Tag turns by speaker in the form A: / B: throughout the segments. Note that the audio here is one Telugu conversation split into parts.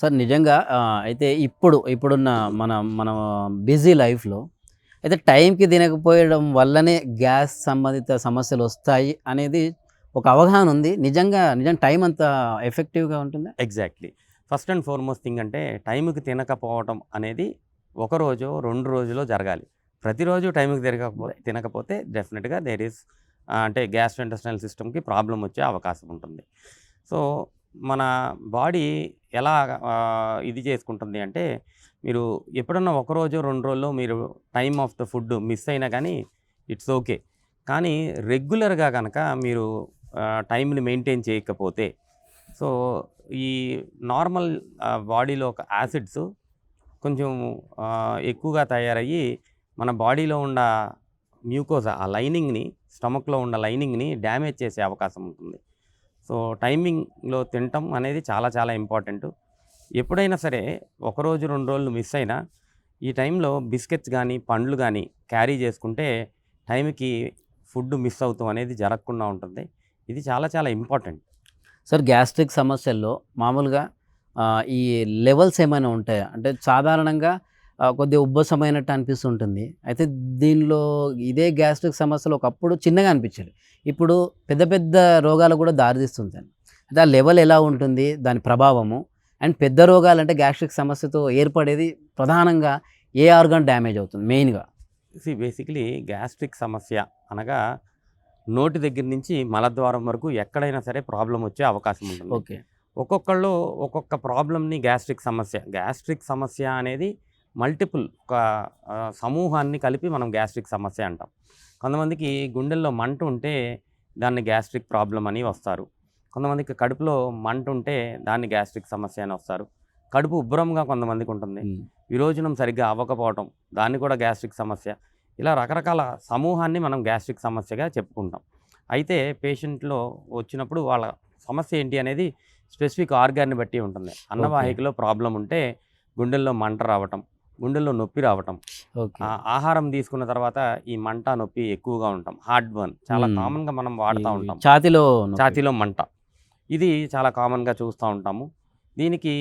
A: సార్ నిజంగా అయితే ఇప్పుడు ఇప్పుడున్న మన మన బిజీ లైఫ్లో అయితే టైంకి తినకపోయడం వల్లనే గ్యాస్ సంబంధిత సమస్యలు వస్తాయి అనేది ఒక అవగాహన ఉంది. నిజంగా నిజంగా టైం అంత ఎఫెక్టివ్గా ఉంటుందా?
B: Exactly. First and foremost thing అంటే టైంకి తినకపోవడం అనేది ఒక రోజు రెండు రోజులో జరగాలి. ప్రతిరోజు టైంకి తినకపో తినకపోతే డెఫినెట్గా దేర్ ఈస్ అంటే గ్యాస్ ఇంటెస్టైనల్ సిస్టమ్కి ప్రాబ్లం వచ్చే అవకాశం ఉంటుంది. సో మన బాడీ ఎలా ఇది చేసుకుంటుంది అంటే మీరు ఎప్పుడన్నా ఒక రోజు రెండు రోజుల్లో మీరు time of the food miss అయినా కానీ ఇట్స్ ఓకే. కానీ రెగ్యులర్గా కనుక మీరు టైంని మెయింటైన్ చేయకపోతే సో ఈ నార్మల్ బాడీలో ఒక యాసిడ్స్ కొంచెం ఎక్కువగా తయారయ్యి మన బాడీలో ఉన్న మ్యూకోజా ఆ లైనింగ్ని స్టమక్లో ఉన్న లైనింగ్ని డ్యామేజ్ చేసే అవకాశం ఉంటుంది. సో టైమింగ్లో తినటం అనేది చాలా చాలా ఇంపార్టెంట్. ఎప్పుడైనా సరే ఒకరోజు రెండు రోజులు మిస్ అయినా ఈ టైంలో బిస్కెట్స్ కానీ పండ్లు కానీ క్యారీ చేసుకుంటే టైంకి ఫుడ్ మిస్ అవుతాం అనేది జరగకుండా ఉంటుంది. ఇది చాలా చాలా ఇంపార్టెంట్.
A: సార్ గ్యాస్ట్రిక్ సమస్యల్లో మామూలుగా ఈ లెవెల్స్ ఏమైనా ఉంటాయా? అంటే సాధారణంగా కొద్దిగా ఉబ్బసమైనట్టు అనిపిస్తుంటుంది. అయితే దీనిలో ఇదే గ్యాస్ట్రిక్ సమస్యలు ఒకప్పుడు చిన్నగా అనిపించేది ఇప్పుడు పెద్ద పెద్ద రోగాలు కూడా దారితీస్తుంది ఆ లెవెల్ ఎలా ఉంటుంది దాని ప్రభావము. అండ్ పెద్ద రోగాలు అంటే గ్యాస్ట్రిక్ సమస్యతో ఏర్పడేది ప్రధానంగా ఏ ఆర్గాన్ డ్యామేజ్ అవుతుంది మెయిన్గా?
B: బేసికలీ గ్యాస్ట్రిక్ సమస్య అనగా నోటి దగ్గర నుంచి మలద్వారం వరకు ఎక్కడైనా సరే ప్రాబ్లం వచ్చే అవకాశం ఉంటుంది.
A: ఓకే.
B: ఒక్కొక్కళ్ళు ఒక్కొక్క ప్రాబ్లమ్ని గ్యాస్ట్రిక్ సమస్య గ్యాస్ట్రిక్ సమస్య అనేది మల్టిపుల్ ఒక సమూహాన్ని కలిపి మనం గ్యాస్ట్రిక్ సమస్య అంటాం. కొంతమందికి గుండెల్లో మంట ఉంటే దాన్ని గ్యాస్ట్రిక్ ప్రాబ్లం అని వస్తారు. కొంతమందికి కడుపులో మంట ఉంటే దాన్ని గ్యాస్ట్రిక్ సమస్య అని వస్తారు. కడుపు ఉబ్బరంగా కొంతమందికి ఉంటుంది. విరోచనం సరిగ్గా అవ్వకపోవటం దాన్ని కూడా గ్యాస్ట్రిక్ సమస్య. ఇలా రకరకాల సమూహాన్ని మనం గ్యాస్ట్రిక్ సమస్యగా చెప్పుకుంటాం. అయితే పేషెంట్లో వచ్చినప్పుడు వాళ్ళ సమస్య ఏంటి అనేది స్పెసిఫిక్ ఆర్గాన్ని బట్టి ఉంటుంది. అన్నవాహికలో ప్రాబ్లం ఉంటే గుండెల్లో మంట రావటం గుండెల్లో నొప్పి రావటం. ఆహారం తీసుకున్న తర్వాత ఈ మంట నొప్పి ఎక్కువగా ఉంటాం హార్ట్ బర్న్ చాలా. కామన్గా మనం వాడుతూ ఉంటాం.
A: ఛాతీలో.
B: ఛాతీలో మంట. ఇది చాలా కామన్గా చూస్తూ ఉంటాము. దీనికి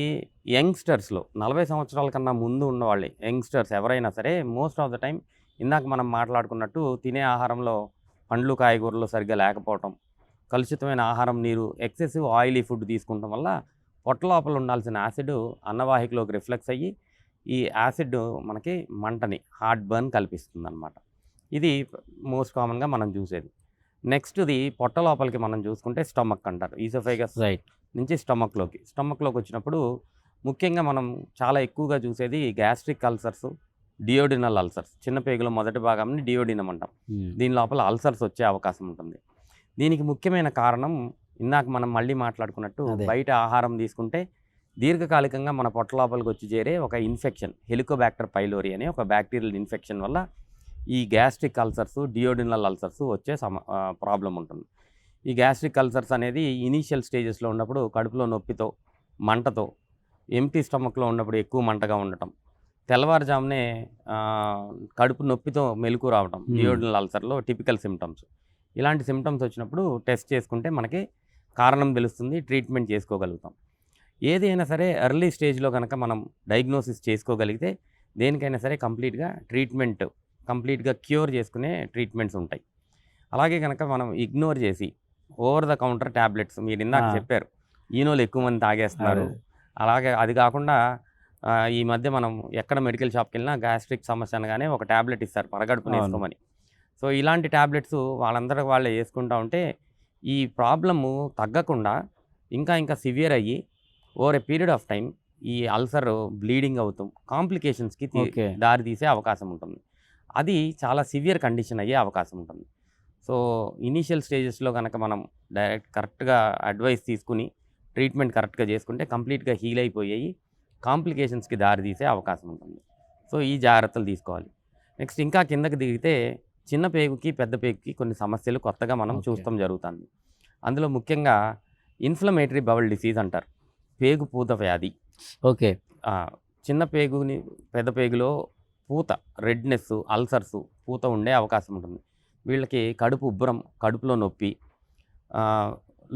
B: యంగ్స్టర్స్లో నలభై సంవత్సరాల కన్నా ముందు ఉన్న వాళ్ళే యంగ్స్టర్స్ ఎవరైనా సరే మోస్ట్ ఆఫ్ ద టైం ఇందాక మనం మాట్లాడుకున్నట్టు తినే ఆహారంలో పండ్లు కాయగూరలు సరిగ్గా లేకపోవటం కలుషితమైన ఆహారం నీరు ఎక్సెసివ్ ఆయిలీ ఫుడ్ తీసుకుంటాం వల్ల పొట్ట లోపల ఉండాల్సిన యాసిడ్ అన్నవాహికలోకి రిఫ్లెక్స్ అయ్యి ఈ యాసిడ్ మనకి మంటని హార్ట్ బర్న్ కల్పిస్తుంది అనమాట ఇది మోస్ట్ కామన్గా మనం చూసేది. నెక్స్ట్ది పొట్ట లోపలికి మనం చూసుకుంటే స్టమక్ అంటారు. Oesophagus
A: right.
B: నుంచి స్టమక్లోకి. స్టమక్లోకి వచ్చినప్పుడు ముఖ్యంగా మనం చాలా ఎక్కువగా చూసేది గ్యాస్ట్రిక్ అల్సర్స్ డియోడినల్ అల్సర్స్. చిన్న పేగులో మొదటి భాగాన్ని డియోడినం అంటాం. దీని లోపల అల్సర్స్ వచ్చే అవకాశం ఉంటుంది. దీనికి ముఖ్యమైన కారణం ఇందాక మనం మళ్ళీ మాట్లాడుకున్నట్టు. బయట ఆహారం తీసుకుంటే దీర్ఘకాలికంగా మన పొట్ట లోపలికి వచ్చి చేరే ఒక ఇన్ఫెక్షన్ హెలికోబాక్టర్ పైలోరి అనే ఒక బ్యాక్టీరియల్ ఇన్ఫెక్షన్ వల్ల ఈ గ్యాస్ట్రిక్ అల్సర్స్ డియోడినల్ అల్సర్స్ వచ్చే సమ ప్రాబ్లం ఉంటుంది. ఈ గ్యాస్ట్రిక్ అల్సర్స్ అనేది ఇనీషియల్ స్టేజెస్లో ఉన్నప్పుడు కడుపులో నొప్పితో మంటతో ఎంటీ స్టమక్లో ఉన్నప్పుడు ఎక్కువ మంటగా ఉండటం తెల్లవారుజామునే కడుపు నొప్పితో మెలకు రావటం
A: Hmm.
B: డియోడినల్ అల్సర్లో టిపికల్ సిమ్టమ్స్ ఇలాంటి సిమ్టమ్స్ వచ్చినప్పుడు టెస్ట్ చేసుకుంటే మనకి కారణం తెలుస్తుంది ట్రీట్మెంట్ చేసుకోగలుగుతాం. ఏదైనా సరే ఎర్లీ స్టేజ్లో కనుక మనం డయాగ్నోసిస్ చేసుకోగలిగితే దేనికైనా సరే కంప్లీట్గా ట్రీట్మెంట్ కంప్లీట్గా క్యూర్ చేసుకునే ట్రీట్మెంట్స్ ఉంటాయి అలాగే కనుక మనం ఇగ్నోర్ చేసి ఓవర్ ద కౌంటర్ ట్యాబ్లెట్స్ మీరు ఇందాక. చెప్పారు ఈనోలు ఎక్కువ మంది తాగేస్తున్నారు. అలాగే అది కాకుండా ఈ మధ్య మనం ఎక్కడ మెడికల్ షాప్కి వెళ్ళినా గ్యాస్ట్రిక్ సమస్య అనగానే ఒక ట్యాబ్లెట్ ఇస్తారు పరగడుపున. వేసుకోమని సో ఇలాంటి ట్యాబ్లెట్స్ వాళ్ళందరూ వాళ్ళే వేసుకుంటా ఉంటే ఈ ప్రాబ్లము తగ్గకుండా ఇంకా ఇంకా సివియర్ అయ్యి over a period of time ఈ అల్సర్ బ్లీడింగ్ అవుతాం కాంప్లికేషన్స్కి దారి తీసే అవకాశం ఉంటుంది. అది చాలా సివియర్ కండిషన్ అయ్యే అవకాశం ఉంటుంది. సో ఇనీషియల్ స్టేజెస్లో కనుక మనం డైరెక్ట్ కరెక్ట్గా అడ్వైస్ తీసుకుని ట్రీట్మెంట్ కరెక్ట్గా చేసుకుంటే కంప్లీట్గా హీల్ అయిపోయాయి కాంప్లికేషన్స్కి దారి తీసే అవకాశం ఉంటుంది. సో ఈ జాగ్రత్తలు తీసుకోవాలి. నెక్స్ట్ ఇంకా కిందకి దిగితే చిన్న పేగుకి పెద్ద పేగుకి కొన్ని సమస్యలు కొత్తగా మనం. చూస్తాం జరుగుతుంది. అందులో ముఖ్యంగా ఇన్ఫ్లమేటరీ బవల్ డిసీజ్ అంటారు. పేగు పూత వ్యాధి.
A: ఓకే.
B: చిన్న పేగుని పెద్ద పేగులో పూత రెడ్నెస్ అల్సర్స్ పూత ఉండే అవకాశం ఉంటుంది. వీళ్ళకి కడుపు ఉబ్బరం కడుపులో నొప్పి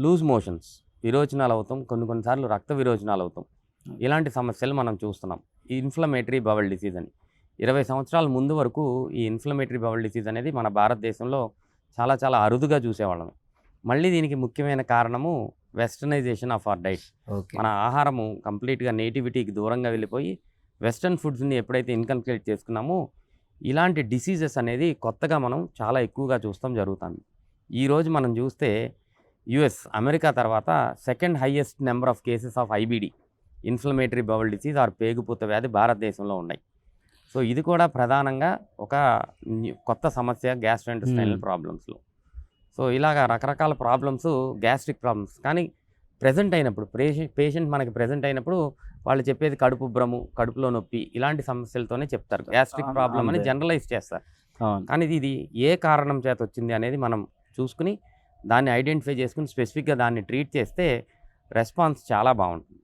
B: లూజ్ మోషన్స్ విరోచనాలు అవుతాం కొన్ని కొన్నిసార్లు రక్త విరోచనాలు అవుతాం ఇలాంటి సమస్యలు మనం చూస్తున్నాం. ఈ ఇన్ఫ్లమేటరీ బవల్ డిసీజ్ అని. ఇరవై సంవత్సరాల ముందు వరకు ఈ ఇన్ఫ్లమేటరీ బవల్ డిసీజ్ అనేది మన భారతదేశంలో చాలా చాలా అరుదుగా చూసేవాళ్ళం. మళ్ళీ దీనికి ముఖ్యమైన కారణము వెస్టర్నైజేషన్ ఆఫ్ అవర్ డైట్ మన ఆహారము కంప్లీట్గా నేటివిటీకి దూరంగా వెళ్ళిపోయి వెస్ట్రన్ ఫుడ్స్ని ఎప్పుడైతే ఇన్కల్కులేట్ చేసుకున్నామో ఇలాంటి డిసీజెస్ అనేది కొత్తగా మనం చాలా ఎక్కువగా చూస్తాం జరుగుతుంది. ఈరోజు మనం చూస్తే యుఎస్ అమెరికా తర్వాత second highest number of cases of IBD inflammatory bowel disease or పేగుపూత వ్యాధి భారతదేశంలో ఉన్నాయి. సో ఇది కూడా ప్రధానంగా ఒక కొత్త సమస్య గ్యాస్ట్రెంటస్టైనల్
A: Hmm.
B: ప్రాబ్లమ్స్లో సో ఇలాగా రకరకాల ప్రాబ్లమ్స్ గ్యాస్ట్రిక్ ప్రాబ్లమ్స్. కానీ ప్రజెంట్ అయినప్పుడు పేషెంట్ పేషెంట్ మనకి ప్రజెంట్ అయినప్పుడు వాళ్ళు చెప్పేది కడుపు ఉబ్బరము కడుపులో నొప్పి ఇలాంటి సమస్యలతోనే చెప్తారు. గ్యాస్ట్రిక్ ప్రాబ్లం అని. జనరలైజ్ చేస్తారు. కానీ ఇది ఏ కారణం చేత వచ్చింది అనేది మనం చూసుకుని దాన్ని ఐడెంటిఫై చేసుకుని స్పెసిఫిక్గా దాన్ని ట్రీట్ చేస్తే రెస్పాన్స్ చాలా బాగుంటుంది.